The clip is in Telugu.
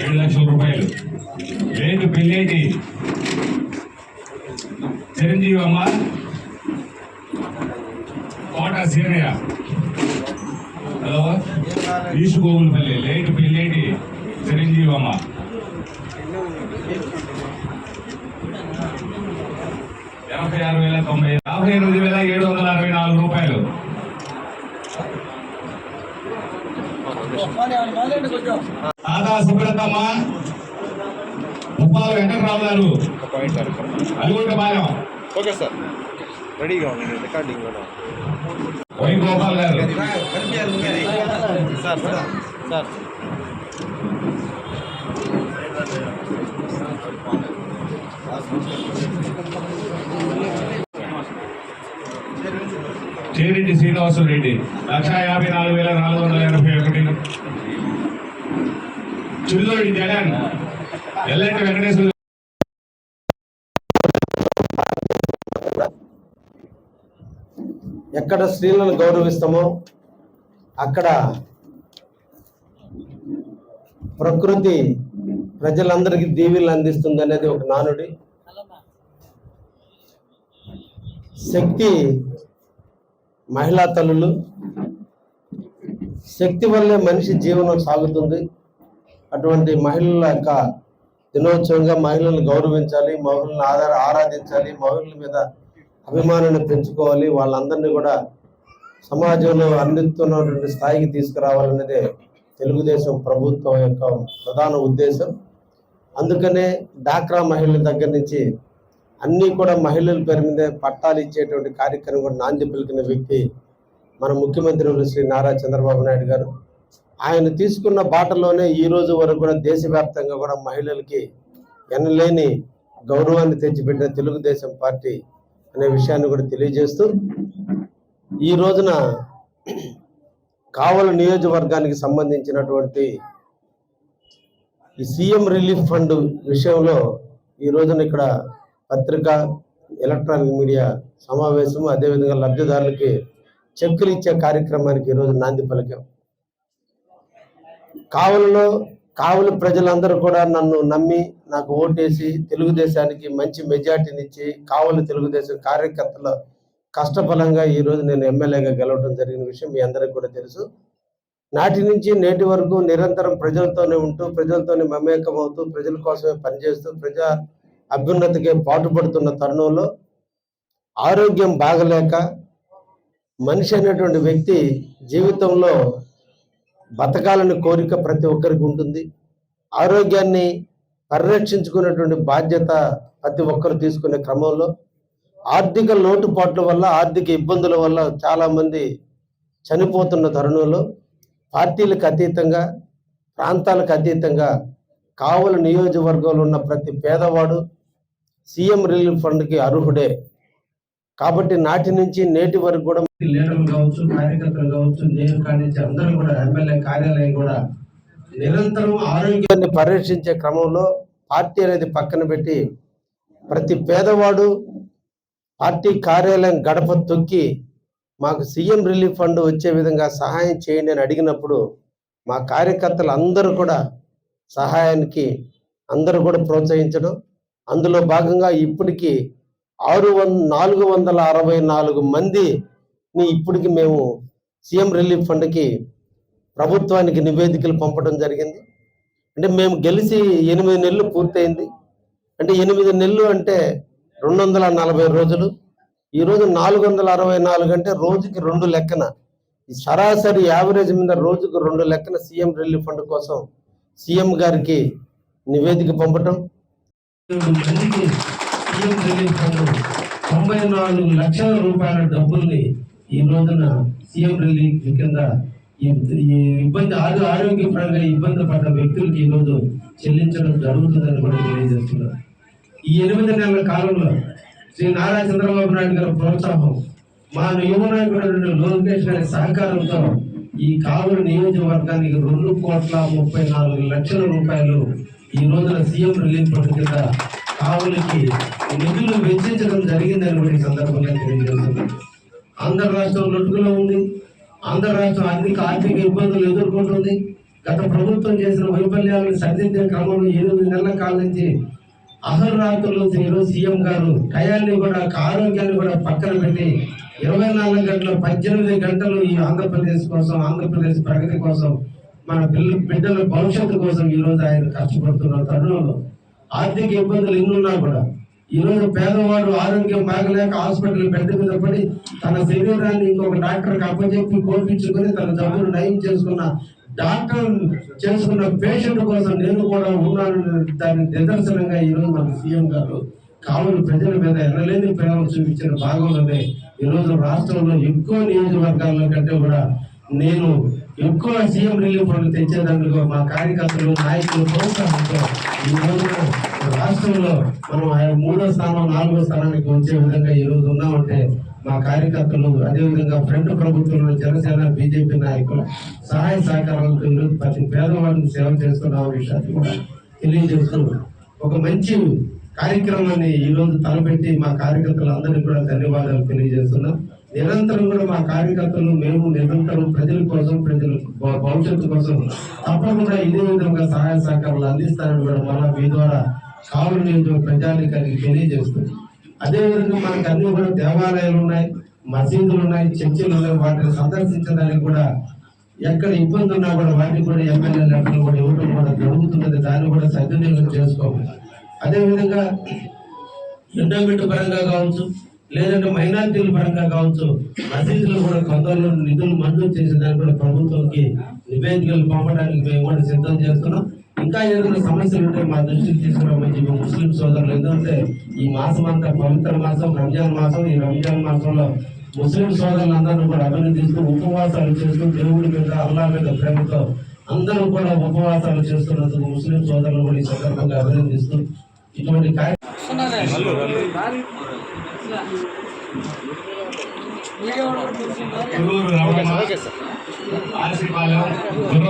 ఏడు లక్షల రూపాయలు. రేటు పెళ్ళేటి? చిరంజీవి అమ్మ కోట సీనయ్య. హలో ఈసు గోగులపల్లి లేటు పెళ్ళేటి? చిరంజీవి అమ్మ. ఎనభై ఆరు వేల తొంభై యాభై ఎనిమిది వేల ఏడు ఆదా సుబ్రతమ్మ ముప్పాల వెంకటరావు గారు అలుగుంట పాలెం ఓకే సార్ రెడీగా ఉంది రికార్డింగ్ కూడా వై గోపాల్ గారు sir sir sir Chereddy Srinivasulu Reddy. లక్ష యాభై నాలుగు వేల నాలుగు వందల ఎనభై ఒకటి చిల్లోడి జగన్. ఎల్లంటి వెంకటేశ్వర ఎక్కడ స్త్రీలను గౌరవిస్తామో అక్కడ ప్రకృతి ప్రజలందరికీ దీవెనలు అందిస్తుంది అనేది ఒక నానుడి. శక్తి మహిళా తల్లులు శక్తి వల్లే మనిషి జీవనం సాగుతుంది. అటువంటి మహిళల యొక్క దినోత్సవంగా మహిళలను గౌరవించాలి మహిళలను ఆధార ఆరాధించాలి మహిళల మీద అభిమానాన్ని పెంచుకోవాలి. వాళ్ళందరినీ కూడా సమాజంలో అందిస్తున్నటువంటి స్థాయికి తీసుకురావాలన్నదే తెలుగుదేశం ప్రభుత్వం యొక్క ప్రధాన ఉద్దేశం. అందుకనే డాక్రా మహిళల దగ్గర నుంచి అన్నీ కూడా మహిళల పేరు మీద పట్టాలు ఇచ్చేటువంటి కార్యక్రమం కూడా నాంది పలికిన వ్యక్తి మన ముఖ్యమంత్రి శ్రీ నారా చంద్రబాబు నాయుడు గారు. ఆయన తీసుకున్న బాటలోనే ఈ రోజు వరకు కూడా దేశవ్యాప్తంగా కూడా మహిళలకి ఎనలేని గౌరవాన్ని తెచ్చిపెట్టిన తెలుగుదేశం పార్టీ అనే విషయాన్ని కూడా తెలియజేస్తూ ఈ రోజున కావల నియోజకవర్గానికి సంబంధించినటువంటి ఈ సీఎం రిలీఫ్ ఫండ్ విషయంలో ఈ రోజున ఇక్కడ పత్రిక ఎలక్ట్రానిక్ మీడియా సమావేశం అదేవిధంగా లబ్ధిదారులకి చెక్కులు ఇచ్చే కార్యక్రమానికి ఈరోజు నాంది పలికాం. కావులలో కావులు ప్రజలందరూ కూడా నన్ను నమ్మి నాకు ఓటేసి తెలుగుదేశానికి మంచి మెజార్టీనిచ్చి కావులు తెలుగుదేశం కార్యకర్తల కష్టఫలంగా ఈరోజు నేను ఎమ్మెల్యేగా గెలవడం జరిగిన విషయం మీ అందరికీ కూడా తెలుసు. నాటి నుంచి నేటి వరకు నిరంతరం ప్రజలతోనే ఉంటూ ప్రజలతోనే మమేకం అవుతూ ప్రజల కోసమే పనిచేస్తూ ప్రజా అభ్యున్నతికి పాటుపడుతున్న తరుణంలో ఆరోగ్యం బాగలేక మనిషి అనేటువంటి వ్యక్తి జీవితంలో బతకాలని కోరిక ప్రతి ఒక్కరికి ఉంటుంది. ఆరోగ్యాన్ని పరిరక్షించుకునేటువంటి బాధ్యత ప్రతి ఒక్కరు తీసుకునే క్రమంలో ఆర్థిక లోటుపాట్ల వల్ల ఆర్థిక ఇబ్బందుల వల్ల చాలామంది చనిపోతున్న తరుణంలో పార్టీలకు అతీతంగా ప్రాంతాలకు అతీతంగా కావలి నియోజకవర్గంలో ఉన్న ప్రతి పేదవాడు సీఎం రిలీఫ్ ఫండ్కి అర్హుడే. కాబట్టి నాటి నుంచి నేటి వరకు కూడా లీడర్లు కావచ్చు కార్యకర్తలు కావచ్చు నేను కానీ అందరూ కూడా ఎమ్మెల్యే కార్యాలయం కూడా నిరంతరం ఆరోగ్యాన్ని పరిరక్షించే క్రమంలో పార్టీ అనేది పక్కన పెట్టి ప్రతి పేదవాడు పార్టీ కార్యాలయం గడప తొక్కి మాకు సీఎం రిలీఫ్ ఫండ్ వచ్చే విధంగా సహాయం చేయండి అని అడిగినప్పుడు మా కార్యకర్తలు అందరూ కూడా సహాయానికి అందరూ కూడా ప్రోత్సహించడం అందులో భాగంగా ఇప్పటికి ఆరు వం నాలుగు వందల అరవై నాలుగు మందిని ఇప్పటికి మేము సీఎం రిలీఫ్ ఫండ్కి ప్రభుత్వానికి నివేదికలు పంపడం జరిగింది. అంటే మేము గెలిచి ఎనిమిది నెలలు పూర్తయింది. అంటే ఎనిమిది నెలలు అంటే రెండు వందల నలభై రోజులు. ఈరోజు నాలుగు వందల అరవై నాలుగు అంటే రోజుకి రెండు లెక్కన. ఈ సరాసరి యావరేజ్ మీద రోజుకు రెండు లెక్కన సీఎం రిలీఫ్ ఫండ్ కోసం సీఎం గారికి నివేదిక పంపటం. మందికి సీఎం రిలీఫ్ ఫండ్ తొంభై నాలుగు లక్షల రూపాయల డబ్బుల్ని ఈ రోజున సీఎం రిలీఫ్ కింద ఈ ఈ ఇబ్బంది ఆరు ఆరోగ్యపరంగా ఇబ్బంది పడ్డ వ్యక్తులకి ఈ రోజు చెల్లించడం జరుగుతుందని కూడా తెలియజేస్తున్నారు. ఈ ఎనిమిది నెలల కాలంలో శ్రీ నారా చంద్రబాబు నాయుడు గారి ప్రోత్సాహం మా యువ లోకేష్ గారి సహకారంతో ఈ కావలి నియోజకవర్గానికి రెండు కోట్ల ముప్పై నాలుగు లక్షల రూపాయలు ఈ రోజున సీఎం రిలీఫ్ ఫండ్ కింద కావులకి నిధులు వెచ్చించడం జరిగిందని కూడా ఈ సందర్భంగా తెలియజేస్తుంది ఆంధ్ర రాష్ట్రం లొట్టుకులో ఉంది. ఆంధ్ర రాష్ట్రం ఆర్థిక ఆర్థిక ఇబ్బందులు ఎదుర్కొంటుంది. గత ప్రభుత్వం చేసిన వైఫల్యాలను సరిదిద్దే క్రమంలో ఎనిమిది నెలల కాలం నుంచి అహర్రాత్రులు ఈరోజు సీఎం గారు టయాన్ని కూడా ఆరోగ్యాన్ని కూడా పక్కన పెట్టి ఇరవై నాలుగు గంటలు పద్దెనిమిది గంటలు ఈ ఆంధ్రప్రదేశ్ కోసం ఆంధ్రప్రదేశ్ ప్రగతి కోసం మన పిల్ల బిడ్డల భవిష్యత్తు కోసం ఈ రోజు ఆయన కష్టపడుతున్న తరుణంలో ఆర్థిక ఇబ్బందులు ఎన్నున్నా కూడా ఈ రోజు పేదవాడు ఆరోగ్యం బాగలేక హాస్పిటల్ బెడ్ మీద పడి తన శరీరాన్ని ఇంకొక డాక్టర్కి అప్పచెప్పి కోల్పించుకొని తన జబ్బును నయం చేసుకున్న డాక్టర్ చేసుకున్న పేషెంట్ కోసం నేను కూడా ఉన్నాను దాని నిదర్శనంగా ఈ రోజు మన సీఎం గారు కావులు ప్రజల మీద ఎనలేని ప్రేమ చూపించిన భాగంలోనే ఈ రోజు రాష్ట్రంలో ఎక్కువ నియోజకవర్గాల్లో కంటే కూడా నేను ఎక్కువ సీఎం రిలీఫ్ ఫండ్ తెచ్చేదానికి మా కార్యకర్తలు నాయకులు ప్రోత్సాహంతో ఈ రోజు రాష్ట్రంలో మనం ఆ మూడో స్థానం నాలుగో స్థానానికి వచ్చే విధంగా ఈ రోజు ఉన్నామంటే మా కార్యకర్తలు అదేవిధంగా ఫ్రంట్ ప్రభుత్వంలో జనసేన బీజేపీ నాయకులు సహాయ సహకారాలతో ఈరోజు ప్రతి పేదవాడికి సేవ చేస్తున్న విషయాన్ని కూడా తెలియజేస్తూ ఒక మంచి కార్యక్రమాన్ని ఈ రోజు తలపెట్టి మా కార్యకర్తలందరికీ కూడా ధన్యవాదాలు తెలియజేస్తున్నాం. నిరంతరం కూడా మా కార్యకర్తలు మేము నిరంతరం ప్రజల కోసం ప్రజల భవిష్యత్తు కోసం తప్పకుండా ఇదే విధంగా సహాయ సహకారాలు అందిస్తారని కూడా మన మీ ద్వారా కావులు నియోజక ప్రజానికానికి తెలియజేస్తుంది అదేవిధంగా మనకు అన్ని కూడా దేవాలయాలు ఉన్నాయి మసీదులు ఉన్నాయి చర్చిలు ఉన్నాయి. వాటిని సందర్శించడానికి కూడా ఎక్కడ ఇబ్బంది ఉన్నా కూడా వాటిని కూడా ఎమ్మెల్యే లెక్కలు కూడా ఇవ్వడం కూడా జరుగుతున్నది. దాన్ని కూడా సద్వినియోగం చేసుకోవాలి. అదేవిధంగా విధంగా ఎండోమెంట్ పరంగా కావచ్చు లేదంటే మైనార్టీల పరంగా కావచ్చు మసీదులు కూడా కొందరు నిధులు మంజూరు చేసిన దాన్ని కూడా ప్రభుత్వంకి నివేదికలు పంపడానికి మేము కూడా సిద్ధం చేస్తున్నాం. ఇంకా ఏదైనా సమస్యలు ఉంటే మా దృష్టికి తీసుకురామని చెప్పి ముస్లిం సోదరులు. ఎందుకంటే ఈ మాసం అంతా పవిత్ర మాసం రంజాన్ మాసం ఈ రంజాన్ మాసంలో ముస్లిం సోదరులందరూ కూడా అభినందిస్తూ ఉపవాసాలు చేస్తూ దేవుడి మీద అల్లా మీద ప్రేమతో అందరూ కూడా ఉపవాసాలు చేస్తున్నందుకు ముస్లిం సోదరులు కూడా ఈ సందర్భంగా అభినందిస్తూ ఇటువంటి కార్యక్రమం సార్. ఆర్సిపాలెం